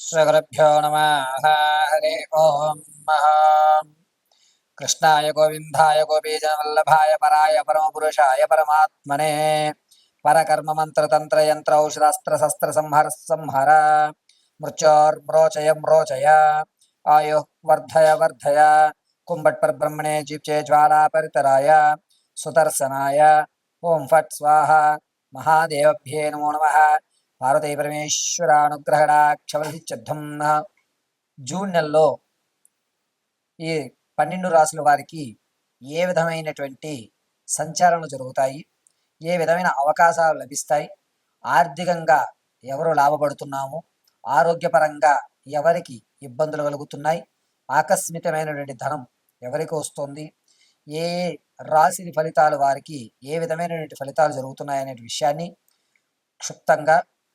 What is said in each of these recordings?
श्रीगुरुभ्यो नमः। हरे महा। कृष्णाय गोविन्दाय गोपीजनवल्लभाय पराय परमपुरुषाय परमात्मने। परकर्ममन्त्रतन्त्रयन्त्रौषधास्त्रशस्त्रसंहर संहर मृत्योर्म्रोचय म्रोचय आयुः वर्धय वर्धय। कुम्भट्परब्रह्मणे जीप्चे ज्वालापरितराय। सुदर्शनाय। ॐ फट् स्वाहा। महादेवभ्ये नमो नमः। పార్వతీ పరమేశ్వర నా జూన్ నెలలో ఈ పన్నెండు రాసుల వారికి ఏ విధమైనటువంటి సంచారాలు జరుగుతాయి? ఏ విధమైన అవకాశాలు లభిస్తాయి? ఆర్థికంగా ఎవరు లాభపడుతున్నాము? ఆరోగ్యపరంగా ఎవరికి ఇబ్బందులు కలుగుతున్నాయి? ఆకస్మికమైనటువంటి ధనం ఎవరికి వస్తుంది? ఏ ఏ రాశి ఫలితాలు వారికి ఏ విధమైనటువంటి ఫలితాలు జరుగుతున్నాయి అనే విషయాన్ని క్షుప్తంగా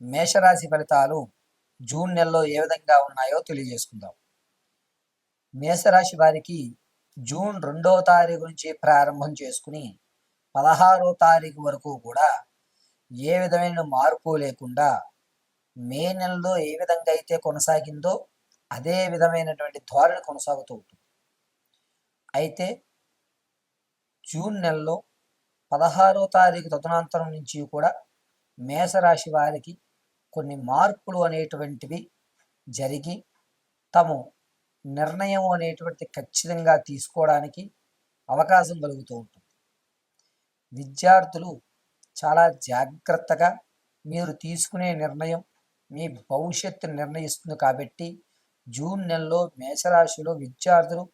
మేషరాశి ఫలితాలు జూన్ నెలలో ఏ విధంగా ఉన్నాయో తెలియజేసుకుందాం. మేషరాశి వారికి జూన్ రెండవ తారీఖు నుంచి ప్రారంభం చేసుకుని పదహారో తారీఖు వరకు కూడా ఏ విధమైన మార్పు లేకుండా మే నెలలో ఏ విధంగా అయితే కొనసాగిందో అదే విధమైనటువంటి ధోరణి కొనసాగుతూ ఉంటుంది. అయితే జూన్ నెలలో పదహారో తారీఖు తదనంతరం నుంచి కూడా మేషరాశి వారికి కొన్ని మార్పులు అనేటువంటివి జరిగి తము నిర్ణయం అనేటువంటి ఖచ్చితంగా తీసుకోవడానికి అవకాశం కలుగుతూ ఉంటుంది. విద్యార్థులు చాలా జాగ్రత్తగా మీరు తీసుకునే నిర్ణయం మీ భవిష్యత్తు నిర్ణయిస్తుంది కాబట్టి జూన్ నెలలో మేషరాశిలో విద్యార్థులు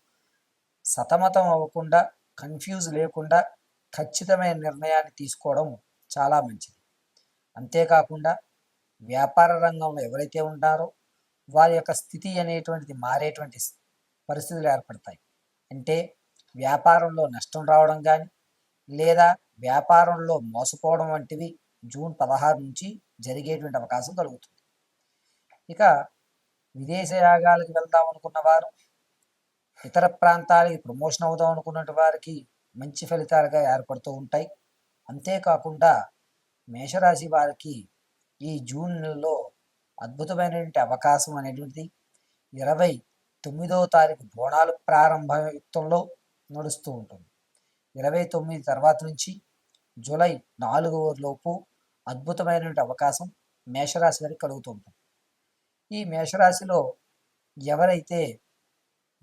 సతమతం అవ్వకుండా కన్ఫ్యూజ్ లేకుండా ఖచ్చితమైన నిర్ణయాన్ని తీసుకోవడం చాలా మంచిది. అంతేకాకుండా వ్యాపార రంగంలో ఎవరైతే ఉంటారో వారి యొక్క స్థితి అనేటువంటిది మారేటువంటి పరిస్థితులు ఏర్పడతాయి. అంటే వ్యాపారంలో నష్టం రావడం కానీ లేదా వ్యాపారంలో మోసపోవడం వంటివి జూన్ పదహారు నుంచి జరిగేటువంటి అవకాశం కలుగుతుంది. ఇక విదేశ యాగాలకు వెళ్దాం అనుకున్న వారు ఇతర ప్రాంతాలకి ప్రమోషన్ అవుదాం అనుకున్నటువంటి వారికి మంచి ఫలితాలుగా ఏర్పడుతూ ఉంటాయి. అంతేకాకుండా మేషరాశి వారికి ఈ జూన్ నెలలో అద్భుతమైనటువంటి అవకాశం అనేటువంటిది ఇరవై తొమ్మిదవ తారీఖు బోనాలు ప్రారంభయుక్తంలో నడుస్తూ ఉంటుంది. ఇరవై తొమ్మిది తర్వాత నుంచి జూలై నాలుగవ లోపు అద్భుతమైనటువంటి అవకాశం మేషరాశి వారికి కలుగుతూ ఉంటుంది. ఈ మేషరాశిలో ఎవరైతే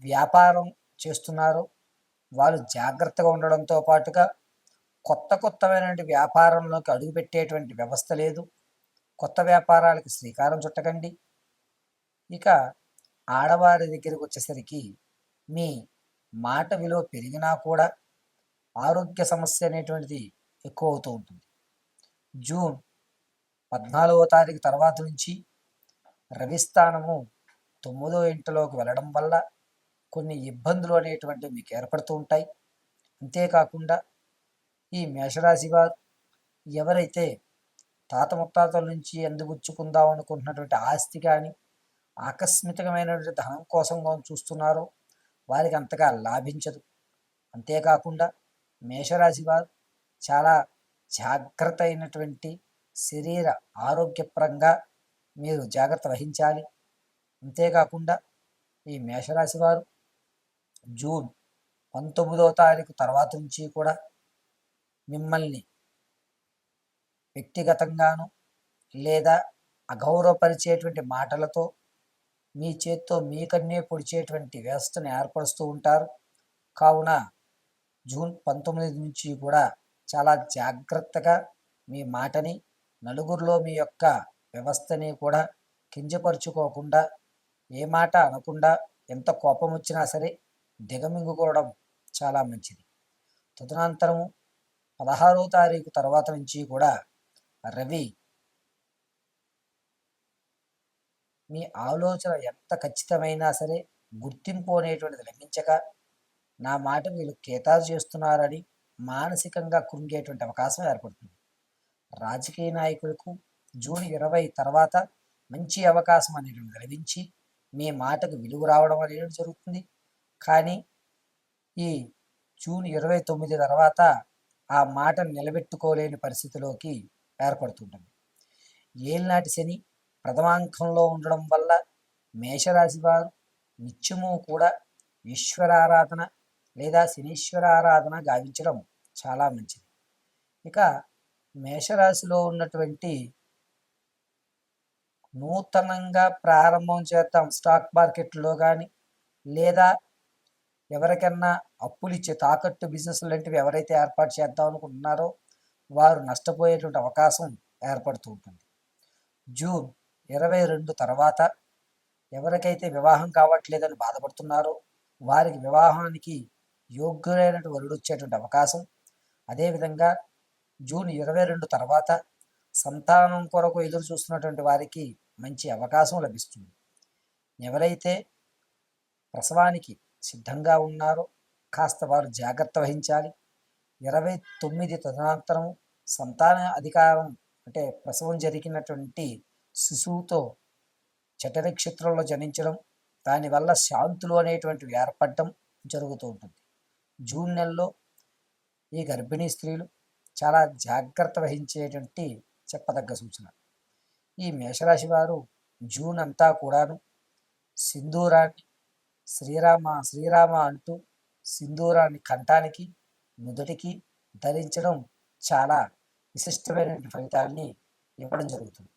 వ్యాపారం చేస్తున్నారో వాళ్ళు జాగ్రత్తగా ఉండడంతో పాటుగా కొత్త కొత్తమైనటువంటి వ్యాపారంలోకి అడుగుపెట్టేటువంటి వ్యవస్థ లేదు. కొత్త వ్యాపారాలకు శ్రీకారం చుట్టకండి. ఇక ఆడవారి దగ్గరికి వచ్చేసరికి మీ మాట విలువ పెరిగినా కూడా ఆరోగ్య సమస్య అనేటువంటిది ఎక్కువ అవుతూ ఉంటుంది. జూన్ పద్నాలుగో తారీఖు తర్వాత నుంచి రవిస్థానము తొమ్మిదో ఇంటిలోకి వెళ్ళడం వల్ల కొన్ని ఇబ్బందులు అనేటువంటివి మీకు ఏర్పడుతూ ఉంటాయి. అంతేకాకుండా ఈ మేషరాశి వారు ఎవరైతే తాత ముత్తాతల నుంచి అందిపుచ్చుకుందాం అనుకుంటున్నటువంటి ఆస్తి కానీ ఆకస్మికమైనటువంటి ధనం కోసం చూస్తున్నారో. వారికి అంతగా లాభించదు. అంతేకాకుండా మేషరాశి వారు చాలా జాగ్రత్త అయినటువంటి శరీర ఆరోగ్యపరంగా మీరు జాగ్రత్త వహించాలి. అంతేకాకుండా ఈ మేషరాశి వారు జూన్ పంతొమ్మిదవ తారీఖు తర్వాత నుంచి కూడా మిమ్మల్ని వ్యక్తిగతంగాను లేదా అగౌరవపరిచేటువంటి మాటలతో మీ చేత్తో మీకన్నే పొడిచేటువంటి వ్యవస్థను ఏర్పరుస్తూ ఉంటారు. కావున జూన్ పంతొమ్మిది నుంచి కూడా చాలా జాగ్రత్తగా మీ మాటని నలుగురిలో మీ యొక్క వ్యవస్థని కూడా కించపరుచుకోకుండా ఏ మాట అనకుండా ఎంత కోపం వచ్చినా సరే దిగమింగుకోవడం చాలా మంచిది. తదనంతరము పదహారో తారీఖు తర్వాత నుంచి కూడా రవి మీ ఆలోచన ఎంత ఖచ్చితమైనా సరే గుర్తింపు అనేటువంటిది లభించక నా మాట వీళ్ళు కేతారు చేస్తున్నారని మానసికంగా కృంగేటువంటి అవకాశం ఏర్పడుతుంది. రాజకీయ నాయకులకు జూన్ ఇరవై తర్వాత మంచి అవకాశం అనేటువంటి లభించి మీ మాటకు విలువ రావడం అనేది జరుగుతుంది. కానీ ఈ జూన్ ఇరవై తొమ్మిది తర్వాత ఆ మాటను నిలబెట్టుకోలేని పరిస్థితిలోకి ఏర్పడుతుంటుంది. ఏలినాటి శని ప్రథమాంకంలో ఉండడం వల్ల మేషరాశి వారు నిత్యము కూడా ఈశ్వరారాధన లేదా శనీశ్వర ఆరాధన గావించడం చాలా మంచిది. ఇక మేషరాశిలో ఉన్నటువంటి నూతనంగా ప్రారంభం చేద్దాం స్టాక్ మార్కెట్లో కానీ లేదా ఎవరికన్నా అప్పులు ఇచ్చే తాకట్టు బిజినెస్ లాంటివి ఎవరైతే ఏర్పాటు చేద్దాం అనుకుంటున్నారో వారు నష్టపోయేటువంటి అవకాశం ఏర్పడుతూ ఉంటుంది. జూన్ ఇరవై రెండు తర్వాత ఎవరికైతే వివాహం కావట్లేదని బాధపడుతున్నారో వారికి వివాహానికి యోగ్యులైనటువంటి వరుడు వచ్చేటువంటి అవకాశం. అదేవిధంగా జూన్ ఇరవై రెండు తర్వాత సంతానం కొరకు ఎదురు చూస్తున్నటువంటి వారికి మంచి అవకాశం లభిస్తుంది. ఎవరైతే ప్రసవానికి సిద్ధంగా ఉన్నారో కాస్త వారు జాగ్రత్త వహించాలి. ఇరవై తొమ్మిది తదనంతరం సంతాన అధికారం అంటే ప్రసవం జరిగినటువంటి శిశువుతో చటనక్షత్రంలో జనించడం దానివల్ల శాంతులు అనేటువంటివి ఏర్పడటం జరుగుతూ ఉంటుంది. జూన్ నెలలో ఈ గర్భిణీ స్త్రీలు చాలా జాగ్రత్త వహించేటువంటి చెప్పదగ్గ సూచన. ఈ మేషరాశి వారు జూన్ అంతా కూడాను సింధూరాన్ని శ్రీరామ శ్రీరామ అంటూ సింధూరాన్ని కంఠానికి నుదుటికి ధరించడం చాలా విశిష్టమైన ఫలితాన్ని ఇవ్వడం జరుగుతుంది.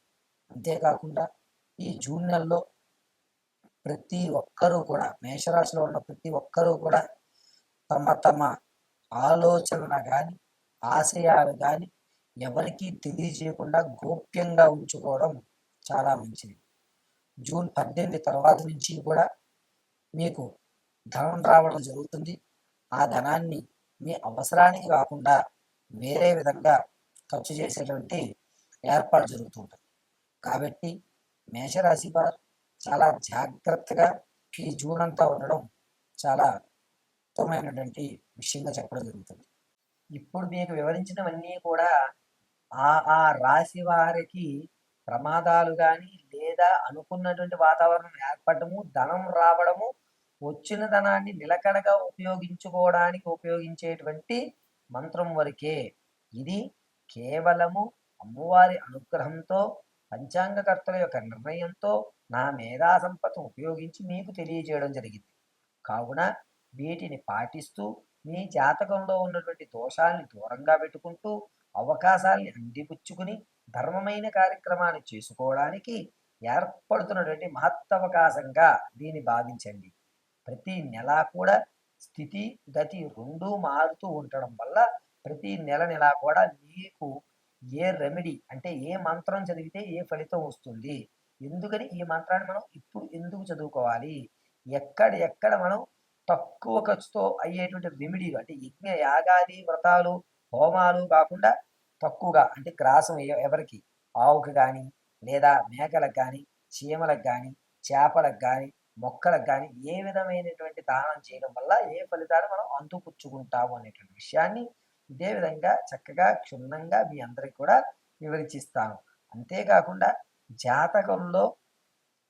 అంతేకాకుండా ఈ జూన్ నెలలో ప్రతి ఒక్కరూ కూడా మేషరాశిలో ఉన్న ప్రతి ఒక్కరూ కూడా తమ తమ ఆలోచన కానీ ఆశయాలు కానీ ఎవరికీ తెలియజేయకుండా గోప్యంగా ఉంచుకోవడం చాలా మంచిది. జూన్ పద్దెనిమిది తర్వాత నుంచి కూడా మీకు ధనం రావడం జరుగుతుంది. ఆ ధనాన్ని మీ అవసరానికి కాకుండా వేరే విధంగా ఖర్చు చేసేటువంటి ఏర్పాటు జరుగుతుంటుంది కాబట్టి మేషరాశి వారు చాలా జాగ్రత్తగా ఈ జూన్ అంతా ఉండడం చాలా ఉత్తమమైనటువంటి విషయంగా చెప్పడం జరుగుతుంది. ఇప్పుడు మీకు వివరించినవన్నీ కూడా ఆ ఆ రాశి వారికి ప్రమాదాలు కానీ లేదా అనుకున్నటువంటి వాతావరణం ఏర్పడము ధనం రావడము వచ్చిన ధనాన్ని నిలకడగా ఉపయోగించుకోవడానికి ఉపయోగించేటువంటి మంత్రం వరకే. ఇది కేవలము అమ్మవారి అనుగ్రహంతో పంచాంగకర్తల యొక్క నిర్ణయంతో నా మేధా సంపదను ఉపయోగించి మీకు తెలియజేయడం జరిగింది. కావున వీటిని పాటిస్తూ మీ జాతకంలో ఉన్నటువంటి దోషాల్ని దూరంగా పెట్టుకుంటూ అవకాశాల్ని అందిపుచ్చుకుని ధర్మమైన కార్యక్రమాన్ని చేసుకోవడానికి ఏర్పడుతున్నటువంటి మహత్తవకాశంగా దీన్ని భావించండి. ప్రతి నెల కూడా స్థితి గతి రెండూ మారుతూ ఉండడం వల్ల ప్రతి నెల నెల కూడా మీకు ఏ రెమెడీ అంటే ఏ మంత్రం చదివితే ఏ ఫలితం వస్తుంది? ఎందుకని ఈ మంత్రాన్ని మనం ఇప్పుడు ఎందుకు చదువుకోవాలి? ఎక్కడ ఎక్కడ మనం తక్కువ ఖర్చుతో అయ్యేటువంటి రెమెడీలు అంటే యజ్ఞ యాగాది వ్రతాలు హోమాలు కాకుండా తక్కువగా అంటే గ్రాసం ఎవరికి? ఆవుకి కానీ లేదా మేకలకు కానీ చీమలకు కానీ చేపలకు కానీ మొక్కలకు కానీ ఏ విధమైనటువంటి దానం చేయడం వల్ల ఏ ఫలితాలు మనం అందుపుచ్చుకుంటాము అనేటువంటి విషయాన్ని ఇదే విధంగా చక్కగా క్షుణ్ణంగా మీ అందరికి కూడా వివరించిస్తాను. అంతేకాకుండా జాతకంలో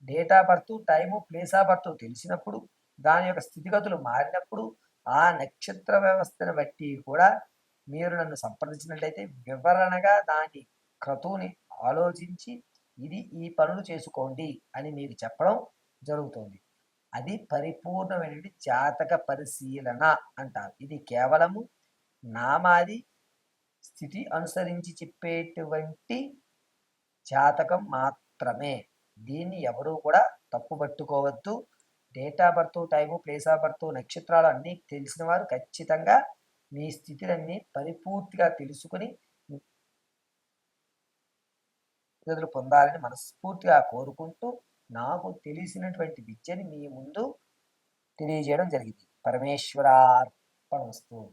date of birth time place of birth తెలిసినప్పుడు దాని యొక్క స్థితిగతులు మారినప్పుడు ఆ నక్షత్ర వ్యవస్థను బట్టి కూడా మీరు నన్ను సంప్రదించినట్లయితే వివరణగా దాని క్రతువుని ఆలోచించి ఇది ఈ పనులు చేసుకోండి అని మీకు చెప్పడం జరుగుతుంది అది పరిపూర్ణమైన జాతక పరిశీలన అంటారు ఇది కేవలము నామాది స్థితి అనుసరించి చెప్పేటువంటి జాతకం మాత్రమే దీన్ని ఎవరూ కూడా తప్పు పట్టుకోవద్దు date of birth time place of birth నక్షత్రాలు అన్నీ తెలిసిన వారు ఖచ్చితంగా మీ స్థితులన్నీ పరిపూర్తిగా తెలుసుకుని పొందాలని మనస్ఫూర్తిగా కోరుకుంటూ నాకు తెలిసినటువంటి విద్యని మీ ముందు తెలియజేయడం జరిగింది. పరమేశ్వరార్పణ వస్తువు.